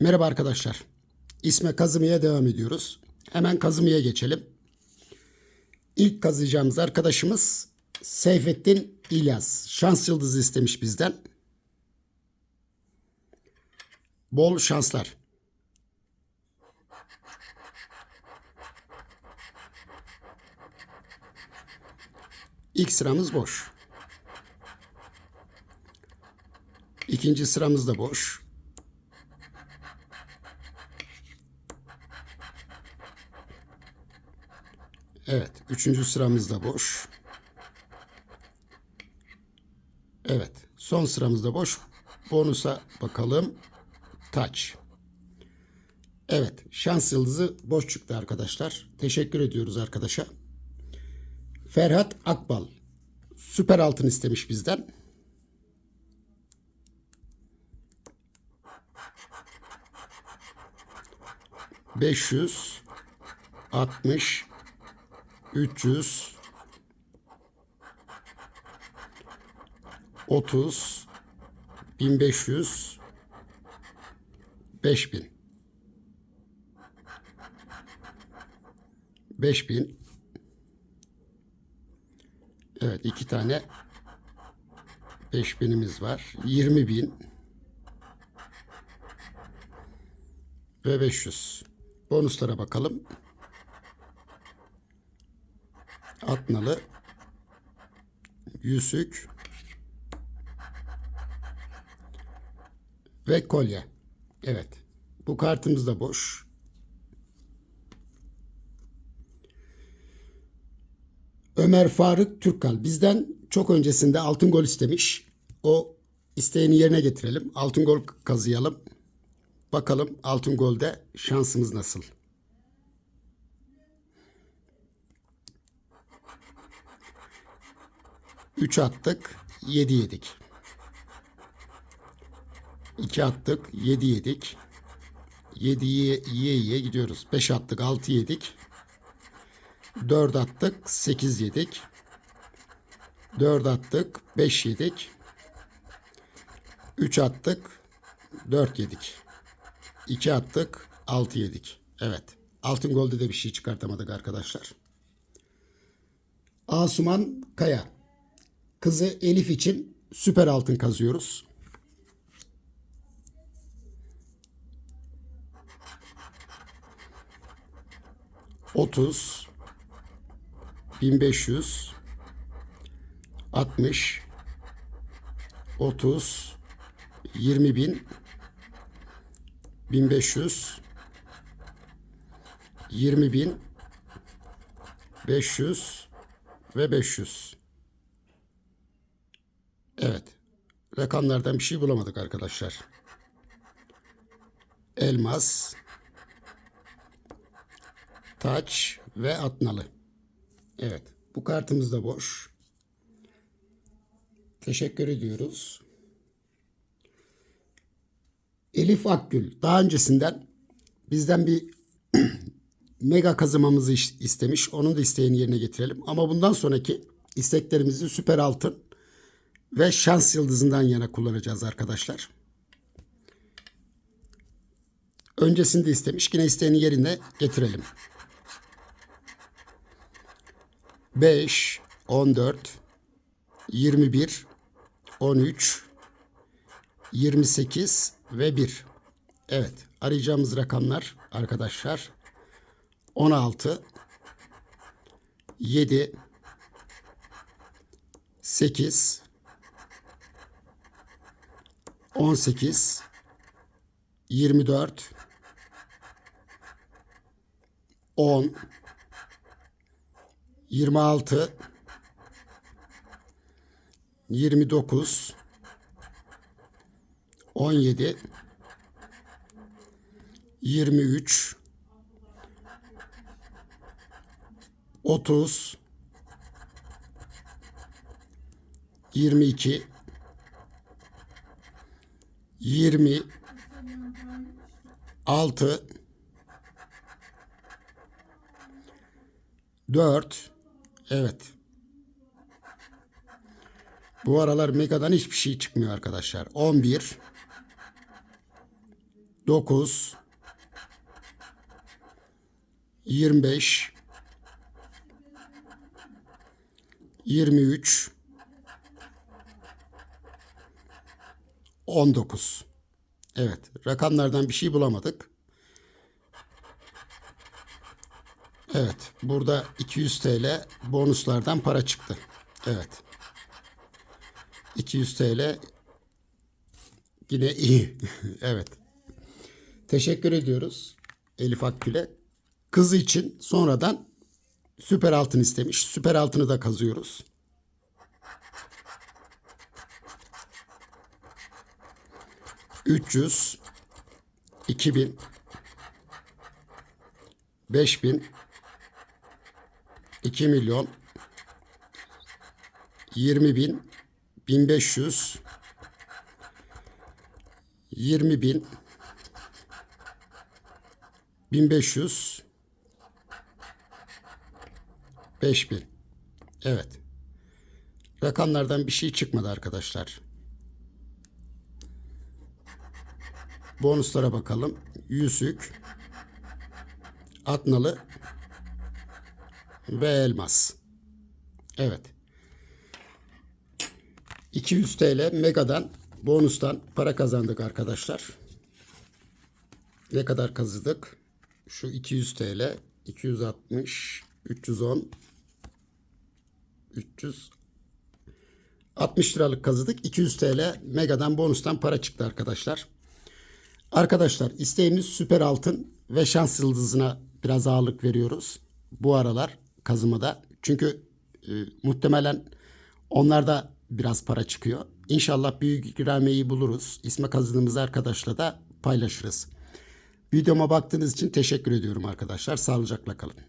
Merhaba arkadaşlar. İsme kazımıya devam ediyoruz. Hemen kazımıya geçelim. İlk kazıyacağımız arkadaşımız Seyfettin İlyas. Şans yıldızı istemiş bizden. Bol şanslar. İlk sıramız boş. İkinci sıramız da boş. Evet. Üçüncü sıramız da boş. Evet. Son sıramız da boş. Bonusa bakalım. Taç. Evet. Şans yıldızı boş çıktı arkadaşlar. Teşekkür ediyoruz arkadaşa. Ferhat Akbal. Süper altın istemiş bizden. Beş yüz altmış 300 30 1500 5000 5000 Evet iki tane 5000'imiz var. 20000 ve 500. Bonuslara bakalım. Atnalı yüzük ve kolye. Evet. Bu kartımız da boş. Ömer Faruk Türkkal bizden çok öncesinde altın gol istemiş. O isteğini yerine getirelim. Altın gol kazıyalım. Bakalım altın golde şansımız nasıl? Üç attık, yedi yedik. İki attık, yedi yedik. Yedi yiye yiye gidiyoruz. Beş attık, altı yedik. Dört attık, sekiz yedik. Dört attık, beş yedik. Üç attık, dört yedik. İki attık, altı yedik. Evet. Altın golde de bir şey çıkartamadık arkadaşlar. Asuman Kaya. Kızı Elif için süper altın kazıyoruz. Otuz, bin beş yüz, altmış, otuz, yirmi bin, bin beş yüz, yirmi bin, beş yüz ve beş yüz. Evet. Rakamlardan bir şey bulamadık arkadaşlar. Elmas, taç ve atnalı. Evet. Bu kartımız da boş. Teşekkür ediyoruz. Elif Akgül daha öncesinden bizden bir mega kazımamızı iş- istemiş. Onun da isteğini yerine getirelim. Ama bundan sonraki isteklerimizi süper altın ve şans yıldızından yana kullanacağız arkadaşlar. Öncesinde istemiş. Yine isteğini yerine getirelim. 5, 14, 21, 13, 28 ve 1. Evet. Arayacağımız rakamlar arkadaşlar 16, 7, 8, 18 24 10 26 29 17 23 30 22 20 6 4 Evet. Bu aralar Mega'dan hiçbir şey çıkmıyor arkadaşlar. 11 9 25 23 19 Evet, rakamlardan bir şey bulamadık. Evet, burada 200 TL bonuslardan para çıktı. Evet. 200 TL yine iyi. evet. Teşekkür ediyoruz Elif Akgül'e. Kızı için sonradan süper altın istemiş. Süper altını da kazıyoruz. Üç yüz, iki bin, beş bin, iki milyon, yirmi bin, bin beş yüz, yirmi bin, 1500 5000 Evet. Rakamlardan bir şey çıkmadı arkadaşlar. Bonuslara bakalım. Yüzük, atnalı ve elmas. Evet. 200 TL Mega'dan bonustan para kazandık arkadaşlar. Ne kadar kazıdık? Şu 200 TL, 260, 310, 300 60 liralık kazıdık. 200 TL Mega'dan bonustan para çıktı arkadaşlar. Arkadaşlar isteğimiz süper altın ve şans yıldızına biraz ağırlık veriyoruz. Bu aralar kazımada. Çünkü e, muhtemelen onlarda biraz para çıkıyor. İnşallah büyük ikramiyeyi buluruz. İsme kazıdığımız arkadaşla da paylaşırız. Videoma baktığınız için teşekkür ediyorum arkadaşlar. Sağlıcakla kalın.